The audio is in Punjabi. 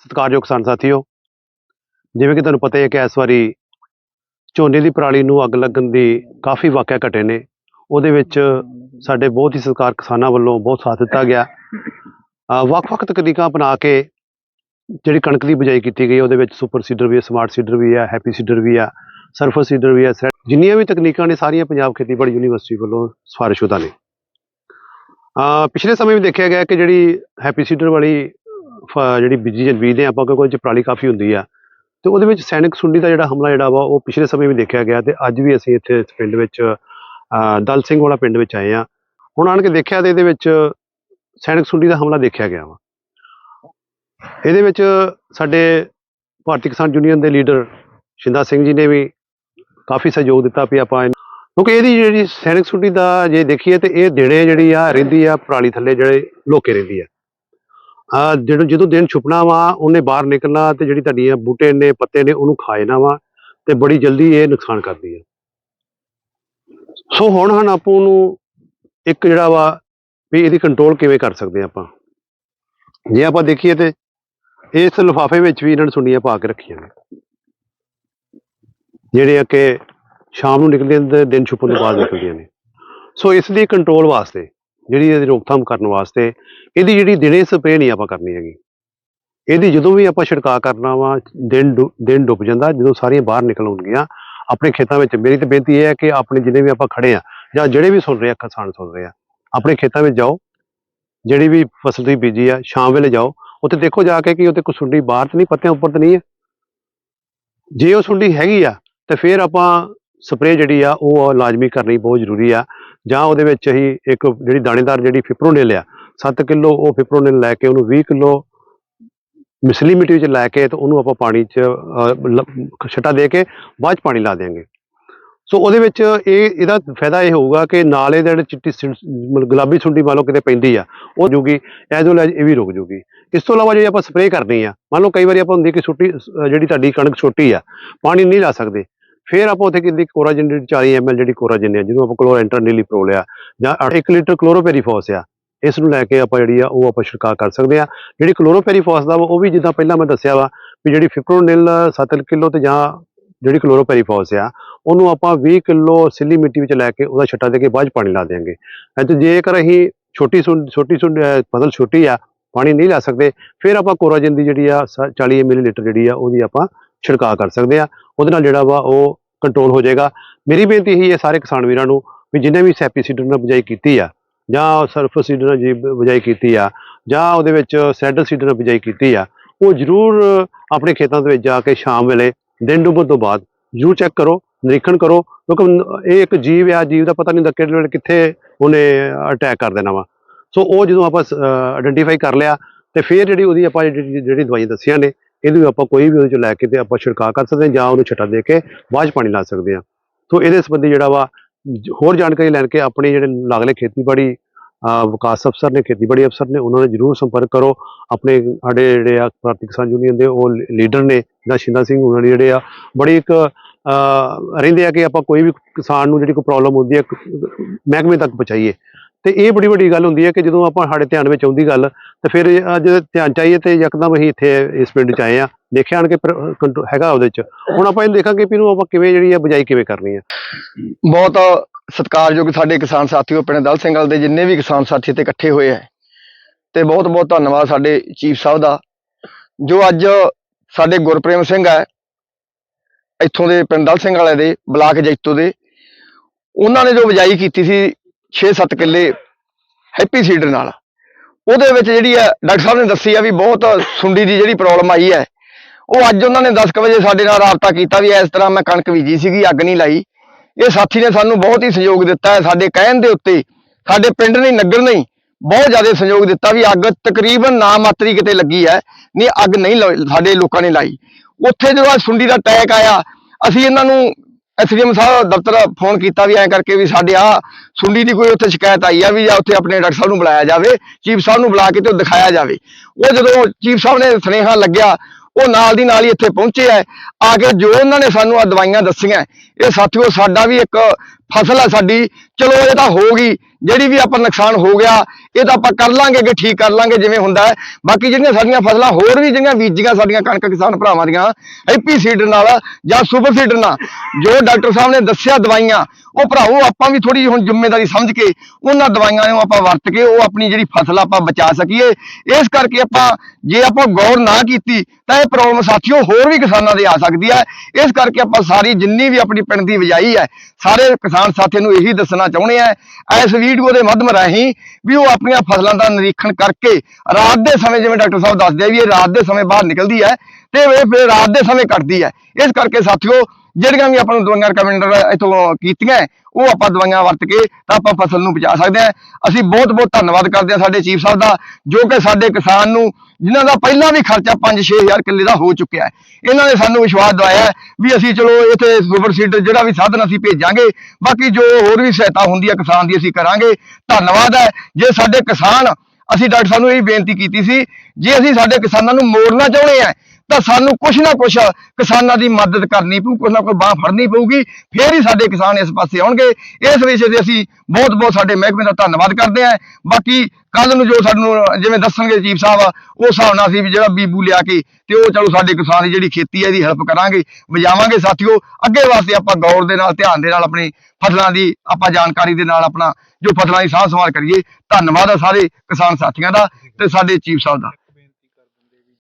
ਸਤਿਕਾਰਯੋਗ ਕਿਸਾਨ ਸਾਥੀਓ, ਜਿਵੇਂ ਕਿ ਤੁਹਾਨੂੰ ਪਤਾ ਹੀ ਹੈ ਕਿ ਇਸ ਵਾਰੀ ਝੋਨੇ ਦੀ ਪਰਾਲੀ ਨੂੰ ਅੱਗ ਲੱਗਣ ਦੀ ਕਾਫੀ ਵਾਕਿਆ ਘਟੇ ਨੇ। ਉਹਦੇ ਵਿੱਚ ਸਾਡੇ ਬਹੁਤ ਹੀ ਸਤਿਕਾਰ ਕਿਸਾਨਾਂ ਵੱਲੋਂ ਬਹੁਤ ਸਾਥ ਦਿੱਤਾ ਗਿਆ। ਵੱਖ-ਵੱਖ ਤਕਨੀਕਾਂ ਅਪਣਾ ਕੇ ਜਿਹੜੀ ਕਣਕ ਦੀ ਬਿਜਾਈ ਕੀਤੀ ਗਈ, ਉਹਦੇ ਵਿੱਚ ਸੁਪਰ ਸੀਡਰ ਵੀ ਹੈ, ਸਮਾਰਟ ਸੀਡਰ ਵੀ ਹੈ, ਹੈਪੀ ਸੀਡਰ ਵੀ ਹੈ ਸਰਫਰ ਸੀਡਰ ਵੀ ਹੈ ਜਿੰਨੀਆਂ ਵੀ ਤਕਨੀਕਾਂ ਨੇ ਸਾਰੀਆਂ ਪੰਜਾਬ ਖੇਤੀਬਾੜੀ ਯੂਨੀਵਰਸਿਟੀ ਵੱਲੋਂ ਸਿਫਾਰਿਸ਼ਸ਼ੁਦਾ ਨੇ। ਪਿਛਲੇ ਸਮੇਂ ਵੀ ਦੇਖਿਆ ਗਿਆ ਕਿ ਜਿਹੜੀ ਹੈਪੀ ਸੀਡਰ ਵਾਲੀ ਜਿਹੜੀ ਬੀਜੀ ਬੀਜਦੇ ਆਪਾਂ ਕਿਉਂਕਿ ਉਹਦੇ 'ਚ ਪਰਾਲੀ ਕਾਫੀ ਹੁੰਦੀ ਆ। ਤੇ ਉਹਦੇ ਵਿੱਚ ਸੈਨਿਕ ਸੁੰਡੀ ਦਾ ਜਿਹੜਾ ਹਮਲਾ ਜਿਹੜਾ ਵਾ ਉਹ ਪਿਛਲੇ ਸਮੇਂ ਵੀ ਦੇਖਿਆ ਗਿਆ ਤੇ ਅੱਜ ਵੀ ਅਸੀਂ ਇੱਥੇ ਇਸ ਪਿੰਡ ਵਿੱਚ ਅ, ਦਲ ਸਿੰਘ ਵਾਲਾ ਪਿੰਡ ਵਿੱਚ ਆਏ ਆ ਹੁਣ ਆਣ ਕੇ ਦੇਖਿਆ ਤੇ ਇਹਦੇ ਵਿੱਚ ਸੈਨਿਕ ਸੁੰਡੀ ਦਾ ਹਮਲਾ ਦੇਖਿਆ ਗਿਆ ਵਾ। ਇਹਦੇ ਵਿੱਚ ਸਾਡੇ ਭਾਰਤੀ ਕਿਸਾਨ ਯੂਨੀਅਨ ਦੇ ਲੀਡਰ ਸ਼ਿੰਦਾ ਸਿੰਘ ਜੀ ਨੇ ਵੀ ਕਾਫੀ ਸਹਿਯੋਗ ਦਿੱਤਾ ਵੀ ਆਪਾਂ ਇਹਨੂੰ- ਕਿਉਂਕਿ ਇਹਦੀ ਜਿਹੜੀ ਸੈਨਿਕ ਸੁੰਡੀ ਦਾ ਜੇ ਦੇਖੀਏ ਤੇ ਇਹ ਦਿਨੇ ਜਿਹੜੀ ਆ ਰਹਿੰਦੀ ਆ ਪਰਾਲੀ ਥੱਲੇ ਜਿਹੜੇ ਲੋਕੇ ਰਹਿੰਦੀ ਆ ਆ। ਜਦੋਂ ਜਦੋਂ ਦਿਨ ਛੁਪਣਾ ਵਾ, ਉਹਨੇ ਬਾਹਰ ਨਿਕਲਣਾ ਤੇ ਜਿਹੜੀ ਤੁਹਾਡੀਆਂ ਬੂਟੇ ਨੇ, ਪੱਤੇ ਨੇ, ਉਹਨੂੰ ਖਾ ਜਾਣਾ ਵਾ ਤੇ ਬੜੀ ਜਲਦੀ ਇਹ ਨੁਕਸਾਨ ਕਰਦੀ ਆ। ਸੋ ਹੁਣ ਹਨ ਆਪਾਂ ਉਹਨੂੰ ਇੱਕ ਜਿਹੜਾ ਵਾ ਵੀ ਇਹਦੀ ਕੰਟਰੋਲ ਕਿਵੇਂ ਕਰ ਸਕਦੇ ਆ ਆਪਾਂ। ਜੇ ਆਪਾਂ ਦੇਖੀਏ ਤੇ ਇਸ ਲਿਫਾਫੇ ਵਿੱਚ ਵੀ ਇਹਨਾਂ ਨੇ ਸੁੰਡੀਆਂ ਪਾ ਕੇ ਰੱਖੀਆਂ ਨੇ। ਜਿਹੜੇ ਆ ਕਿ ਸ਼ਾਮ ਨੂੰ ਨਿਕਲਦੇ ਨੇ ਦਿਨ ਛੁਪਣ ਤੋਂ ਬਾਅਦ ਨਿਕਲਦੀਆਂ ਨੇ। ਸੋ ਇਸ ਦੀ ਕੰਟਰੋਲ ਵਾਸਤੇ ਜਿਹੜੀ ਇਹਦੀ ਰੋਕਥਾਮ ਕਰਨ ਵਾਸਤੇ, ਇਹਦੀ ਜਿਹੜੀ ਦਿਨੇ ਸਪਰੇਅ ਨਹੀਂ ਆਪਾਂ ਕਰਨੀ ਹੈਗੀ। ਇਹਦੀ ਜਦੋਂ ਵੀ ਆਪਾਂ ਛਿੜਕਾਅ ਕਰਨਾ ਵਾ, ਦਿਨ ਡੁ- ਦਿਨ ਡੁੱਬ ਜਾਂਦਾ, ਜਦੋਂ ਸਾਰੀਆਂ ਬਾਹਰ ਨਿਕਲ ਆਉਣਗੀਆਂ ਆਪਣੇ ਖੇਤਾਂ ਵਿੱਚ ਮੇਰੀ ਤਾਂ ਬੇਨਤੀ ਇਹ ਹੈ ਕਿ ਆਪਣੇ ਜਿੰਨੇ ਵੀ ਆਪਾਂ ਖੜੇ ਆ ਜਾਂ ਜਿਹੜੇ ਵੀ ਸੁਣ ਰਹੇ ਆ ਕਿਸਾਨ ਸੁਣ ਰਹੇ ਆ, ਆਪਣੇ ਖੇਤਾਂ ਵਿੱਚ ਜਾਓ, ਜਿਹੜੀ ਵੀ ਫਸਲ ਤੁਸੀਂ ਬੀਜੀ ਆ, ਸ਼ਾਮ ਵੇਲੇ ਜਾਓ, ਉੱਥੇ ਦੇਖੋ ਜਾ ਕੇ ਕਿ ਉੱਥੇ ਕੋਈ ਸੁੰਡੀ ਬਾਹਰ ਤਾਂ ਨਹੀਂ, ਪੱਤਿਆਂ ਉੱਪਰ ਤਾਂ ਨਹੀਂ ਹੈ। ਜੇ ਉਹ ਸੁੰਡੀ ਹੈਗੀ ਆ, ਤੇ ਫਿਰ ਆਪਾਂ ਸਪਰੇਅ ਜਿਹੜੀ ਆ, ਉਹ ਲਾਜ਼ਮੀ ਕਰਨੀ ਬਹੁਤ ਜ਼ਰੂਰੀ ਆ ਜਾਂ ਉਹਦੇ ਵਿੱਚ ਅਸੀਂ ਇੱਕ ਜਿਹੜੀ ਦਾਣੇਦਾਰ ਜਿਹੜੀ ਫਿਪਰੋਨਿਲ ਆ 7 ਕਿਲੋ ਉਹ ਫਿਪਰੋਨਿਲ ਲੈ ਕੇ ਉਹਨੂੰ 20 ਕਿਲੋ ਮਿਸਲੀ ਮਿੱਟੀ ਵਿੱਚ ਲੈ ਕੇ ਤੇ ਉਹਨੂੰ ਆਪਾਂ ਪਾਣੀ 'ਚ ਅਹ, ਦੇ ਕੇ ਬਾਅਦ 'ਚ ਪਾਣੀ ਲਾ ਦੇਵਾਂਗੇ ਸੋ ਉਹਦੇ ਵਿੱਚ ਇਹ ਇਹਦਾ ਫਾਇਦਾ ਇਹ ਹੋਊਗਾ ਕਿ ਨਾਲੇ ਦੇ ਜਿਹੜੇ ਚਿੱਟੀ ਸੁੰ- ਮਤਲਬ ਗੁਲਾਬੀ ਸੁੰਡੀ ਮੰਨ ਲਓ ਕਿਤੇ ਪੈਂਦੀ ਆ ਉਹ ਜੂਗੀ ਐਜ਼ ਵੈਲ ਐਜ਼ ਇਹ ਵੀ ਰੁਕ ਜੂਗੀ। ਇਸ ਤੋਂ ਇਲਾਵਾ ਜੇ ਆਪਾਂ ਸਪਰੇਅ ਕਰਨੀ ਆ ਮੰਨ ਲਓ ਕਈ ਵਾਰੀ ਆਪਾਂ ਹੁੰਦੀ ਕਿ ਛੋਟੀ ਜਿਹੜੀ ਤੁਹਾਡੀ ਕਣਕ ਛੋਟੀ ਆ ਪਾਣੀ ਨਹੀਂ ਲਾ ਸਕਦੇ। ਫਿਰ ਆਪਾਂ ਉੱਥੇ ਕਿੰਦੀ ਕੋਰਾਜਨ ਜਿਹੜੀ 40 ml ਜਿਹੜੀ ਕੋਰਾਜਨ ਆ, ਜਿਹਨੂੰ ਆਪਾਂ ਕਲੋਰ ਇੰਟਰਨਲੀ ਪ੍ਰੋ ਲਿਆ, ਜਾਂ 1 ਲੀਟਰ ਕਲੋਰੋਪੈਰੀਫੋਸ ਆ, ਇਸ ਨੂੰ ਲੈ ਕੇ ਆਪਾਂ ਜਿਹੜੀ ਆ, ਉਹ ਆਪਾਂ ਛਿੜਕਾਅ ਕਰ ਸਕਦੇ ਆ। ਜਿਹੜੀ ਕਲੋਰੋਪੈਰੀਫੋਸ ਦਾ ਵਾ, ਉਹ ਵੀ ਜਿੱਦਾਂ ਪਹਿਲਾਂ ਮੈਂ ਦੱਸਿਆ ਵਾ, ਵੀ ਜਿਹੜੀ ਫਿਪਰੋਨਿਲ 7 ਕਿਲੋ ਤੇ ਜਾਂ ਜਿਹੜੀ ਕਲੋਰੋਪੈਰੀਫੋਸ ਆ, ਉਹਨੂੰ ਆਪਾਂ 20 ਕਿਲੋ ਸਿੱਲੀ ਮਿੱਟੀ ਵਿੱਚ ਲੈ ਕੇ ਉਹਦਾ ਛੱਟਾ ਦੇ ਕੇ ਬਾਅਦ 'ਚ ਪਾਣੀ ਲਾ ਦੇਵਾਂਗੇ ਤੇ ਜੇਕਰ ਅਸੀਂ ਛੋਟੀ ਸੁੰ ਛੋਟੀ ਸੁੰ ਫਸਲ ਛੋਟੀ ਆ, ਪਾਣੀ ਨਹੀਂ ਲਾ ਸਕਦੇ, ਫਿਰ ਆਪਾਂ ਕੋਰਾਜਨ ਦੀ ਜਿਹੜੀ ਆ, ਸ- 40 ਮਿਲੀਲੀਟਰ ਜਿਹੜੀ ਆ, ਉਹਦੀ ਆਪਾਂ ਛਿੜਕਾਅ ਕਰ ਸਕਦੇ ਆ। ਉਹਦੇ ਨਾਲ ਜਿਹੜਾ ਵਾ, ਉਹ ਕੰਟਰੋਲ ਹੋ ਜਾਏਗਾ। ਮੇਰੀ ਬੇਨਤੀ ਇਹੀ ਹੈ ਸਾਰੇ ਕਿਸਾਨ ਵੀਰਾਂ ਨੂੰ ਵੀ ਜਿੰਨੇ ਵੀ ਸੈਪੀ ਸੀਡਰ ਨਾਲ ਬਿਜਾਈ ਕੀਤੀ ਆ, ਜਾਂ ਸਰਫ ਸੀਡਰ ਨਾਲ ਜੀ ਬ- ਬਿਜਾਈ ਕੀਤੀ ਆ, ਜਾਂ ਉਹਦੇ ਵਿੱਚ ਸੈਡਲ ਸੀਡਰ ਨਾਲ ਬਿਜਾਈ ਕੀਤੀ ਆ, ਉਹ ਜ਼ਰੂਰ ਆਪਣੇ ਖੇਤਾਂ ਦੇ ਵਿੱਚ ਜਾ ਕੇ ਸ਼ਾਮ ਵੇਲੇ, ਦਿਨ ਡੁੱਬਣ ਤੋਂ ਬਾਅਦ ਜ਼ਰੂਰ ਚੈੱਕ ਕਰੋ, ਨਿਰੀਖਣ ਕਰੋ, ਕਿਉਂਕਿ ਇਹ ਇੱਕ ਜੀਵ ਆ, ਜੀਵ ਦਾ ਪਤਾ ਨਹੀਂ ਹੁੰਦਾ ਕਿਹੜੇ ਵੇਲੇ ਕਿੱਥੇ ਉਹਨੇ ਅਟੈਕ ਕਰ ਦੇਣਾ ਵਾ। ਸੋ ਉਹ ਜਦੋਂ ਆਪਾਂ ਆਇਡੈਂਟੀਫਾਈ ਕਰ ਲਿਆ, ਤੇ ਫਿਰ ਜਿਹੜੀ ਉਹਦੀ ਆਪਾਂ ਜਿਹੜੀ ਦਵਾਈਆਂ ਦੱਸੀਆਂ ਨੇ ਇਹਨੂੰ ਆਪਾਂ ਕੋਈ ਵੀ ਉਹਦੇ 'ਚੋਂ ਲੈ ਕੇ ਤੇ ਆਪਾਂ ਛਿੜਕਾਅ ਕਰ ਸਕਦੇ ਹਾਂ ਜਾਂ ਉਹਨੂੰ ਛਟਾ ਦੇ ਕੇ ਬਾਅਦ 'ਚ ਪਾਣੀ ਲਾ ਸਕਦੇ ਹਾਂ। ਸੋ ਇਹਦੇ ਸੰਬੰਧੀ ਜਿਹੜਾ ਵਾ, ਹੋਰ ਜਾਣਕਾਰੀ ਲੈਣ ਕੇ ਆਪਣੇ ਜਿਹੜੇ ਲਾਗਲੇ ਖੇਤੀਬਾੜੀ ਵਿਕਾਸ ਅਫਸਰ ਨੇ, ਖੇਤੀਬਾੜੀ ਅਫਸਰ ਨੇ, ਉਹਨਾਂ ਨਾਲ ਜਰੂਰ ਸੰਪਰਕ ਕਰੋ। ਆਪਣੇ ਸਾਡੇ ਜਿਹੜੇ ਆ ਭਾਰਤੀ ਕਿਸਾਨ ਯੂਨੀਅਨ ਦੇ, ਉਹ ਲੀਡਰ ਨੇ ਜਾਂ ਸ਼ਿੰਦਾ ਸਿੰਘ ਉਹਨਾਂ ਦੇ ਜਿਹੜੇ ਆ, ਬੜੀ ਇੱਕ ਰਹਿੰਦੇ ਆ ਕਿ ਆਪਾਂ ਕੋਈ ਵੀ ਕਿਸਾਨ ਨੂੰ ਜਿਹੜੀ ਕੋਈ ਪ੍ਰੋਬਲਮ ਹੁੰਦੀ ਹੈ ਮਹਿਕਮੇ ਤੱਕ ਪਹੁੰਚਾਈਏ। ਤੇ ਇਹ ਬੜੀ ਵੱਡੀ ਗੱਲ ਹੁੰਦੀ ਹੈ ਕਿ ਜਦੋਂ ਆਪਾਂ ਸਾਡੇ ਧਿਆਨ ਵਿੱਚ ਆਉਂਦੀ ਗੱਲ, ਤੇ ਫਿਰ ਅੱਜ ਧਿਆਨ ਚਾਹੀਏ ਤੇ ਯਕਦਮ ਅਸੀਂ ਇੱਥੇ ਇਸ ਪਿੰਡ 'ਚ ਆਏ ਆ ਦੇਖਿਆ ਆਣ ਕੇ ਪਰ- ਹੈਗਾ ਉਹਦੇ 'ਚ। ਹੁਣ ਆਪਾਂ ਇਹ ਦੇਖਾਂਗੇ ਵੀ ਇਹਨੂੰ ਆਪਾਂ ਕਿਵੇਂ ਜਿਹੜੀ ਆ ਬਜਾਈ ਕਿਵੇਂ ਕਰਨੀ ਆ ਬਹੁਤ ਸਤਿਕਾਰਯੋਗ ਸਾਡੇ ਕਿਸਾਨ ਸਾਥੀਓ ਪਿੰਡ ਦਲ ਸਿੰਘਲ ਦੇ ਜਿੰਨੇ ਵੀ ਕਿਸਾਨ ਸਾਥੀ ਇੱਥੇ ਇਕੱਠੇ ਹੋਏ ਹੈ ਤੇ ਬਹੁਤ ਬਹੁਤ ਧੰਨਵਾਦ ਸਾਡੇ ਚੀਫ ਸਾਹਿਬ ਦਾ, ਜੋ ਅੱਜ ਸਾਡੇ ਗੁਰਪ੍ਰੇਮ ਸਿੰਘ ਹੈ, ਇੱਥੋਂ ਦੇ ਪਿੰਡ ਦਲ ਸਿੰਘ ਵਾਲੇ ਦੇ, ਬਲਾਕ ਜੈਤੋ ਦੇ, ਉਹਨਾਂ ਨੇ ਜੋ ਬਜਾਈ ਕੀਤੀ ਸੀ 6-7 ਕਿੱਲੇ ਹੈਪੀ ਸੀਡਰ ਨਾਲ। ਉਹਦੇ ਵਿੱਚ ਜਿਹੜੀ ਹੈ, ਡਾਕਟਰ ਸਾਹਿਬ ਨੇ ਦੱਸੀ ਆ ਵੀ ਬਹੁਤ ਸੁੰਡੀ ਦੀ ਜਿਹੜੀ ਪ੍ਰੋਬਲਮ ਆਈ ਹੈ। ਉਹ ਅੱਜ ਉਹਨਾਂ ਨੇ 10 ਕੁ ਵਜੇ ਸਾਡੇ ਨਾਲ ਰਾਬਤਾ ਕੀਤਾ ਵੀ ਇਸ ਤਰ੍ਹਾਂ ਮੈਂ ਕਣਕ ਬੀਜੀ ਸੀਗੀ, ਅੱਗ ਨਹੀਂ ਲਾਈ। ਇਹ ਸਾਥੀ ਨੇ ਸਾਨੂੰ ਬਹੁਤ ਹੀ ਸਹਿਯੋਗ ਦਿੱਤਾ ਹੈ। ਸਾਡੇ ਕਹਿਣ ਦੇ ਉੱਤੇ, ਸਾਡੇ ਪਿੰਡ ਨਹੀਂ, ਨਗਰ ਨਹੀਂ, ਬਹੁਤ ਜ਼ਿਆਦਾ ਸਹਿਯੋਗ ਦਿੱਤਾ ਵੀ ਅੱਗ ਤਕਰੀਬਨ ਨਾ ਮਾਤਰੀ ਕਿਤੇ ਲੱਗੀ ਹੈ। ਨਹੀਂ, ਅੱਗ ਨਹੀਂ ਲਾ- ਸਾਡੇ ਲੋਕਾਂ ਨੇ ਲਾਈ। ਉੱਥੇ ਜਦੋਂ ਆ ਸੁੰਡੀ ਦਾ ਅਟੈਕ ਆਇਆ, ਅਸੀਂ ਇਹਨਾਂ ਨੂੰ ਐਸਡੀਐਮ ਸਾਹਿਬ ਦਫ਼ਤਰ ਫੋਨ ਕੀਤਾ ਵੀ ਐਂ ਕਰਕੇ ਵੀ ਸਾਡੇ ਆ ਸੁੰਡੀ ਦੀ ਕੋਈ ਉੱਥੇ ਸ਼ਿਕਾਇਤ ਆਈ ਆ ਵੀ ਜਾਂ ਉੱਥੇ ਆਪਣੇ ਡਾਕਟਰ ਸਾਹਿਬ ਨੂੰ ਬੁਲਾਇਆ ਜਾਵੇ, ਚੀਫ ਸਾਹਿਬ ਨੂੰ ਬੁਲਾ ਕੇ ਤੇ ਉਹ ਦਿਖਾਇਆ ਜਾਵੇ। ਉਹ ਜਦੋਂ ਚੀਫ ਸਾਹਿਬ ਨੇ ਸੁਨੇਹਾ ਲੱਗਿਆ, ਉਹ ਨਾਲ ਦੀ ਨਾਲ ਹੀ ਇੱਥੇ ਪਹੁੰਚੇ ਆ। ਆ ਕੇ ਜੋ ਉਹਨਾਂ ਨੇ ਸਾਨੂੰ ਆ ਦਵਾਈਆਂ ਦੱਸੀਆਂ, ਇਹ ਸਾਥੀਓ ਸਾਡਾ ਵੀ ਇੱਕ ਫਸਲ ਹੈ ਸਾਡੀ, ਚਲੋ ਇਹ ਤਾਂ ਹੋ ਗਈ, ਜਿਹੜੀ ਵੀ ਆਪਾਂ ਨੁਕਸਾਨ ਹੋ ਗਿਆ, ਇਹ ਤਾਂ ਆਪਾਂ ਕਰ ਲਾਂਗੇ ਕਿ ਠੀਕ ਕਰ ਲਾਂਗੇ ਜਿਵੇਂ ਹੁੰਦਾ ਹੈ। ਬਾਕੀ ਜਿਹੜੀਆਂ ਸਾਡੀਆਂ ਫਸਲਾਂ, ਹੋਰ ਵੀ ਜਿਹੜੀਆਂ ਬੀਜੀਆਂ ਸਾਡੀਆਂ ਕਣਕ ਕਿਸਾਨ ਭਰਾਵਾਂ ਦੀਆਂ ਐਪੀ ਸੀਡਰ ਨਾਲ ਜਾਂ ਸੁਪਰ ਸੀਡਰ ਨਾਲ, ਜੋ ਡਾਕਟਰ ਸਾਹਿਬ ਨੇ ਦੱਸਿਆ ਦਵਾਈਆਂ, ਉਹ ਭਰਾਵੋ ਆਪਾਂ ਵੀ ਥੋੜੀ ਹੁਣ ਜ਼ਿੰਮੇਵਾਰੀ ਸਮਝ ਕੇ ਉਹਨਾਂ ਦਵਾਈਆਂ ਨੂੰ ਆਪਾਂ ਵਰਤ ਕੇ ਉਹ ਆਪਣੀ ਜਿਹੜੀ ਫਸਲ ਆਪਾਂ ਬਚਾ ਸਕੀਏ। ਇਸ ਕਰਕੇ ਆਪਾਂ, ਜੇ ਆਪਾਂ ਗੌਰ ਨਾ ਕੀਤੀ, ਤਾਂ ਇਹ ਪ੍ਰੋਬਲਮ ਸਾਥੀਓ ਹੋਰ ਵੀ ਕਿਸਾਨਾਂ ਦੇ ਆ ਸਕਦੀ ਹੈ। ਇਸ ਕਰਕੇ ਆਪਾਂ ਸਾਰੀ ਜਿੰਨੀ ਵੀ ਆਪਣੀ ਪਿੰਡ ਦੀ ਬਿਜਾਈ ਹੈ, ਸਾਰੇ ਕਿਸਾਨ ਸਾਥੀਆਂ ਨੂੰ ਇਹੀ ਦੱਸਣਾ ਚਾਹੁੰਦੇ ਆ, ਇਸ ਵੀਡੀਓ ਦੇ ਮਾਧਿਅਮ ਰਾਹੀਂ ਵੀ ਉਹ ਆਪਣੀਆਂ ਫਸਲਾਂ ਦਾ ਨਿਰੀਖਣ ਕਰਕੇ ਰਾਤ ਦੇ ਸਮੇਂ ਜਿਵੇਂ ਡਾਕਟਰ ਸਾਹਿਬ ਦੱਸਦੇ ਆ ਵੀ ਇਹ ਰਾਤ ਦੇ ਸਮੇਂ ਬਾਹਰ ਨਿਕਲਦੀ ਹੈ ਤੇ ਇਹ ਫਿਰ ਰਾਤ ਦੇ ਸਮੇਂ ਕੱਟਦੀ ਹੈ। ਇਸ ਕਰਕੇ ਸਾਥੀਓ, ਜਿਹੜੀਆਂ ਵੀ ਆਪਾਂ ਨੂੰ ਦਵਾਈਆਂ ਰਿਕਮੈਂਡਰ ਇਥੋਂ ਕੀਤੀਆਂ ਉਹ ਆਪਾਂ ਦਵਾਈਆਂ ਵਰਤ ਕੇ ਤਾਂ ਆਪਾਂ ਫਸਲ ਨੂੰ ਬਚਾ ਸਕਦੇ ਹਾਂ। ਅਸੀਂ ਬਹੁਤ ਬਹੁਤ ਧੰਨਵਾਦ ਕਰਦੇ ਹਾਂ ਸਾਡੇ ਚੀਫ ਸਾਹਿਬ ਦਾ, ਜੋ ਕਿ ਸਾਡੇ ਕਿਸਾਨ ਨੂੰ, ਜਿਨ੍ਹਾਂ ਦਾ ਪਹਿਲਾਂ ਵੀ ਖਰਚਾ 5-6000 ਕਿੱਲੇ ਦਾ ਹੋ ਚੁੱਕਿਆ ਹੈ। ਇਹਨਾਂ ਨੇ ਸਾਨੂੰ ਵਿਸ਼ਵਾਸ ਦਵਾਇਆ ਵੀ ਅਸੀਂ ਚਲੋ ਇੱਥੇ ਸੁਪਰ ਸੀਡਰ ਜਿਹੜਾ ਵੀ ਸਾਧਨ ਅਸੀਂ ਭੇਜਾਂਗੇ, ਬਾਕੀ ਜੋ ਹੋਰ ਵੀ ਸਹਾਇਤਾ ਹੁੰਦੀ ਹੈ ਕਿਸਾਨ ਦੀ ਅਸੀਂ ਕਰਾਂਗੇ। ਧੰਨਵਾਦ ਹੈ। ਜੇ ਸਾਡੇ ਕਿਸਾਨ, ਅਸੀਂ ਡਾਕਟਰ ਸਾਹਿਬ ਨੂੰ ਇਹ ਬੇਨਤੀ ਕੀਤੀ ਸੀ, ਜੇ ਅਸੀਂ ਸਾਡੇ ਕਿਸਾਨਾਂ ਨੂੰ ਮੋੜਨਾ ਚਾਹੁੰਦੇ ਆ ਤਾਂ ਸਾਨੂੰ ਕੁਛ ਨਾ ਕੁਛ ਕਿਸਾਨਾਂ ਦੀ ਮਦਦ ਕਰਨੀ ਪਊ, ਕੁਛ ਨਾ ਕੁਛ ਬਾਹ ਫੜਨੀ ਪਊਗੀ, ਫੇਰ ਹੀ ਸਾਡੇ ਕਿਸਾਨ ਇਸ ਪਾਸੇ ਆਉਣਗੇ। ਇਸ ਵਿਸ਼ੇ ਤੇ ਅਸੀਂ ਬਹੁਤ ਬਹੁਤ ਸਾਡੇ ਮਹਿਕਮੇ ਦਾ ਧੰਨਵਾਦ ਕਰਦੇ ਹਾਂ। ਬਾਕੀ ਕੱਲ ਨੂੰ ਜੋ ਸਾਨੂੰ, ਜਿਵੇਂ ਦੱਸਣਗੇ ਚੀਫ ਸਾਹਿਬ ਉਸ ਹਿਸਾਬ ਨਾਲ ਅਸੀਂ ਵੀ ਜਿਹੜਾ ਬੀਬੂ ਲਿਆ ਕੇ, ਤੇ ਉਹ ਚਲੋ ਸਾਡੇ ਕਿਸਾਨ ਦੀ ਜਿਹੜੀ ਖੇਤੀ ਹੈ, ਇਹਦੀ ਹੈਲਪ ਕਰਾਂਗੇ। ਵਜਾਵਾਂਗੇ ਸਾਥੀਓ, ਅੱਗੇ ਵਾਸਤੇ ਆਪਾਂ ਗੌਰ ਦੇ ਨਾਲ, ਧਿਆਨ ਦੇ ਨਾਲ ਆਪਣੀ ਫਸਲਾਂ ਦੀ ਆਪਾਂ ਜਾਣਕਾਰੀ ਦੇ ਨਾਲ ਆਪਣਾ ਜੋ ਫਸਲਾਂ ਦੀ ਸਾਂਭ ਸੰਭਾਲ ਕਰੀਏ। ਧੰਨਵਾਦ ਹੈ ਸਾਰੇ ਕਿਸਾਨ ਸਾਥੀਆਂ ਦਾ ਤੇ ਸਾਡੇ ਚੀਫ ਸਾਹਿਬ ਦਾ।